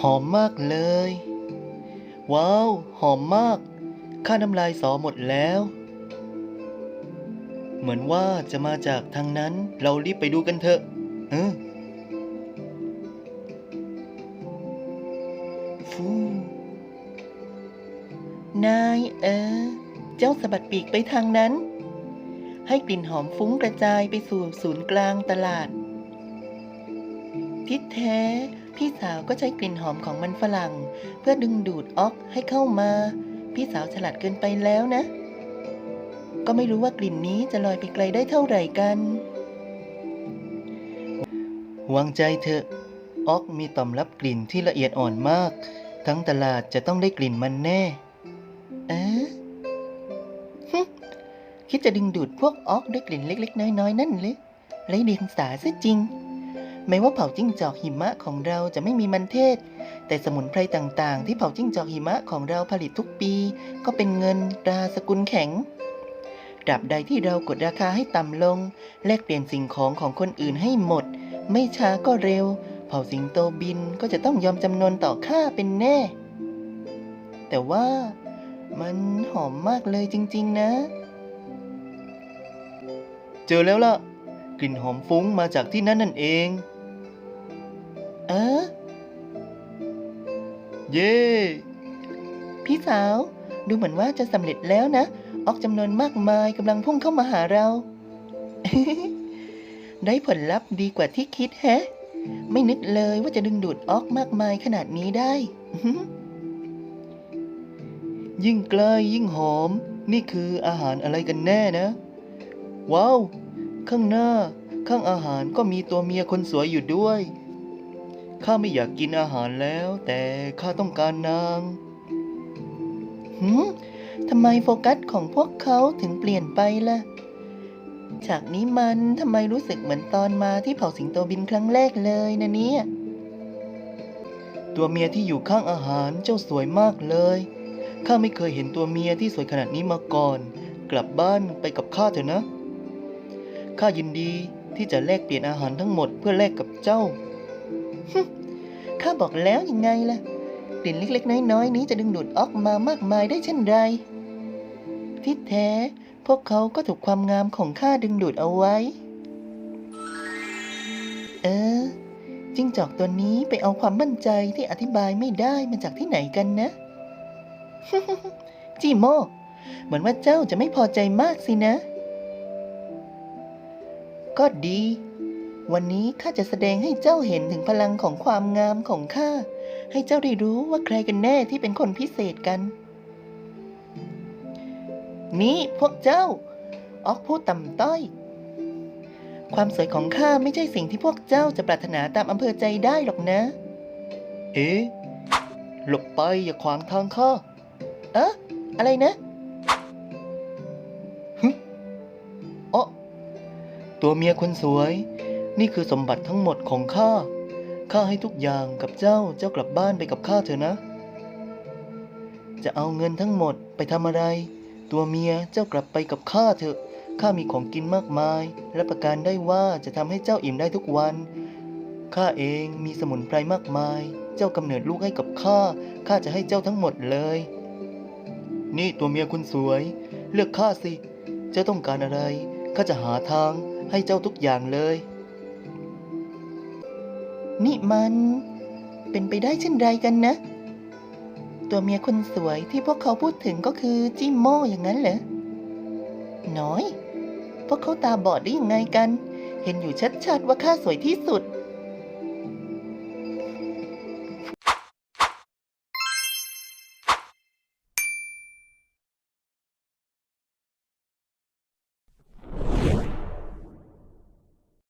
หอมมากเลย ว้าว หอมมาก ข้าน้ำลายสอหมดแล้ว เหมือนว่าจะมาจากทางนั้น เรารีบไปดูกันเถอะ เออฟูนายเออ เจ้าสะบัดปีกไปทางนั้น ให้กลิ่นหอมฟุ้งกระจายไปสู่ศูนย์กลางตลาดที่แท้ พี่สาวก็ใช้กลิ่นหอมของมันฝรั่ง เพื่อดึงดูดอ็อกให้เข้ามา พี่สาวฉลาดเกินไปแล้วนะ ก็ไม่รู้ว่ากลิ่นนี้จะลอยไปไกลได้เท่าไหร่กันวางใจเถอะอ็อกมีต่อมรับกลิ่นที่ละเอียดอ่อนมาก ทั้งตลาดจะต้องได้กลิ่นมันแน่เอ๊ะคิดจะดึงดูดพวกอ็อกด้วยกลิ่นเล็ก ๆ น้อย ๆ นั่นหรือไรเดียงสาซะจริง แม้ว่าเผ่าจิ้งจอกหิมะของเราจะไม่มีมันเทศ แต่สมุนไพรต่างๆ ที่เผ่าจิ้งจอกหิมะของเราผลิตทุกปี ก็เป็นเงินตราสกุลแข็งตราบใดที่เรากดราคาให้ต่ำลง แลกเปลี่ยนสิ่งของของคนอื่นให้หมด ไม่ช้าก็เร็ว เผ่าสิงโตบินก็จะต้องยอมจำนนต่อค่าเป็นแน่ แต่ว่ามันหอมมากเลยจริง ๆ นะ เจอแล้วล่ะ กลิ่นหอมฟุ้งมาจากที่นั่นนั่นเอง เออ เย้พี่สาว ดูเหมือนว่าจะสำเร็จแล้วนะ ออกจำนวนมากมายกำลังพุ่งเข้ามาหาเรา ได้ผลลัพธ์ดีกว่าที่คิดแฮะ ไม่นึกเลยว่าจะดึงดูดออกมากมายขนาดนี้ได้ ยิ่งใกล้ยิ่งหอม นี่คืออาหารอะไรกันแน่นะ ว้าว ข้างหน้า ข้างอาหารก็มีตัวเมียคนสวยอยู่ด้วย ข้าไม่อยากกินอาหารแล้ว แต่ข้าต้องการนาง หืมทำไมโฟกัสของพวกเขาถึงเปลี่ยนไปล่ะฉากนี้มันทำไมรู้สึกเหมือนตอนมาที่เผาสิงโตบินครั้งแรกเลยนะเนี่ย ตัวเมียที่อยู่ข้างอาหารเจ้าสวยมากเลย ข้าไม่เคยเห็นตัวเมียที่สวยขนาดนี้มาก่อน กลับบ้านไปกับข้าเถอะนะ ข้ายินดีที่จะแลกเปลี่ยนอาหารทั้งหมดเพื่อแลกกับเจ้า ข้าบอกแล้วยังไงล่ะ กลิ่นเล็กๆ น้อยๆ นี้จะดึงดูดออกมามากมายได้เช่นไร ที่แท้ พวกเขาก็ถูกความงามของข้าดึงดูดเอาไว้ เออ จิ้งจอกตัวนี้ไปเอาความมั่นใจที่อธิบายไม่ได้มาจากที่ไหนกันนะ จีโม เหมือนว่าเจ้าจะไม่พอใจมากสินะ ก็ดี วันนี้ข้าจะแสดงให้เจ้าเห็นถึงพลังของความงามของข้า ให้เจ้าได้รู้ว่าใครกันแน่ที่เป็นคนพิเศษกัน นี่พวกเจ้า ออกพูดต่ำต้อย ความสวยของข้าไม่ใช่สิ่งที่พวกเจ้าจะปรารถนาตามอำเภอใจได้หรอกนะ เอ๊ะ หลบไปอย่าขวางทางข้า เอ๊ะ อะไรนะอ๋อตัวเมียคนสวย นี่คือสมบัติทั้งหมดของข้า ข้าให้ทุกอย่างกับเจ้า เจ้ากลับบ้านไปกับข้าเถอะนะ จะเอาเงินทั้งหมดไปทำอะไร ตัวเมียเจ้ากลับไปกับข้าเถอะ ข้ามีของกินมากมาย และประกันได้ว่าจะทำให้เจ้าอิ่มได้ทุกวัน ข้าเองมีสมุนไพรมากมาย เจ้ากำเนิดลูกให้กับข้า ข้าจะให้เจ้าทั้งหมดเลย นี่ตัวเมียคุณสวย เลือกข้าสิ เจ้าต้องการอะไร ข้าจะหาทางให้เจ้าทุกอย่างเลย นี่มันเป็นไปได้เช่นไรกันนะ ตัวเมียคนสวยที่พวกเขาพูดถึงก็คือจิมโมอย่างนั้นเหรอ น้อย พวกเขาตาบอดได้ยังไงกัน เห็นอยู่ชัดๆว่าข้าสวยที่สุด